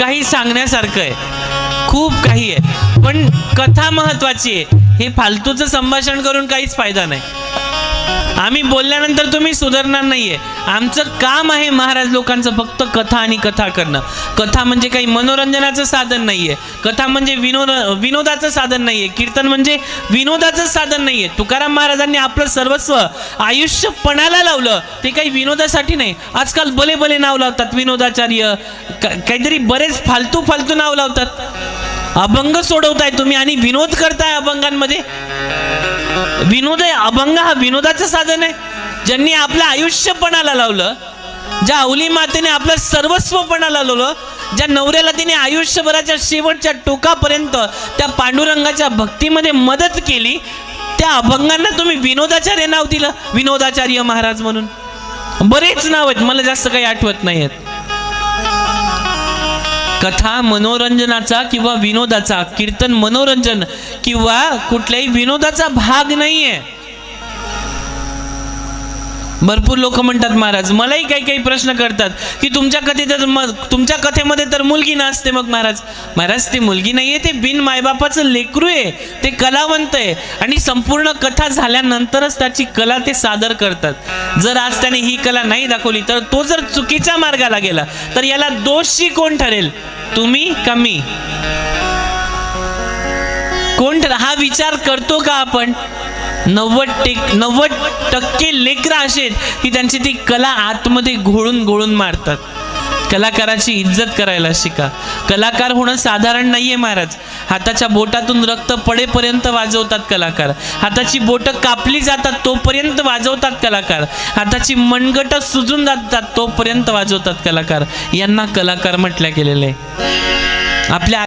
काही सांगण्यासारखं आहे. खूप काही आहे. पण कथा महत्वाची आहे. हे फालतूचं संभाषण करून काहीच फायदा नाही. आम्ही बोलल्यानंतर तुम्ही सुधारणार नाहीये. आमचं काम आहे महाराज लोकांचं फक्त कथा आणि कथा करणं. कथा म्हणजे काही मनोरंजनाचं साधन नाहीये. कथा म्हणजे विनोद विनोदाचं साधन नाहीये. कीर्तन म्हणजे विनोदाचं साधन नाहीये. तुकाराम महाराजांनी आपलं सर्वस्व आयुष्य पणाला लावलं. ते काही विनोदासाठी नाही. आजकाल भले भले नाव लावतात विनोदाचार्य. का- काहीतरी बरेच फालतू फालतू नाव लावतात. अभंग सोडवताय तुम्ही आणि विनोद करताय अभंगांमध्ये? विनोद आहे अभंग हा विनोदाचं साधन आहे. ज्यांनी आपलं आयुष्यपणाला लावलं ज्या अवली मातेने आपलं सर्वस्वपणाला लावलं ज्या नवऱ्याला तिने आयुष्यभराच्या शेवटच्या टोकापर्यंत त्या पांडुरंगाच्या भक्तीमध्ये मदत केली त्या अभंगांना तुम्ही विनोदाचार्य नाव दिलं. विनोदाचार्य महाराज म्हणून. बरेच नाव आहेत मला जास्त काही आठवत नाही आहेत. कथा मनोरंजनाचा किंवा विनोदाचा कीर्तन मनोरंजन किंवा कुठल्याही विनोदाचा भाग नाहीये. भरपूर लोक म्हणतात महाराज मलाही काही काही प्रश्न करतात की तुमच्या कथेत तर मग तुमच्या कथेमध्ये तर मुलगी नसते मग महाराज. महाराज ती मुलगी नाहीये ते बिन मायबापाचं लेकरू आहे. ते कलावंत आहे आणि संपूर्ण कथा झाल्यानंतरच त्याची कला ते सादर करतात. जर आज त्याने ही कला नाही दाखवली तर तो जर चुकीच्या मार्गाला गेला तर याला दोषी कोण ठरेल? तुम्ही का मी? कोण ठर हा विचार करतो का आपण? नव्वद टेक नव्वद टक्के लेकरं असे आहेत की त्यांची ती कला आतमध्ये घोळून घोळून मारतात. कलाकाराची इज्जत करायला शिका. कलाकार होणं साधारण नाहीये महाराज. हाताच्या बोटातून रक्त पडेपर्यंत वाजवतात कलाकार. हाताची बोटं कापली जातात तोपर्यंत वाजवतात कलाकार. हाताची मनगट सुजून जातात तोपर्यंत वाजवतात कलाकार. यांना कलाकार म्हटल्या गेलेलं. आहे आपल्या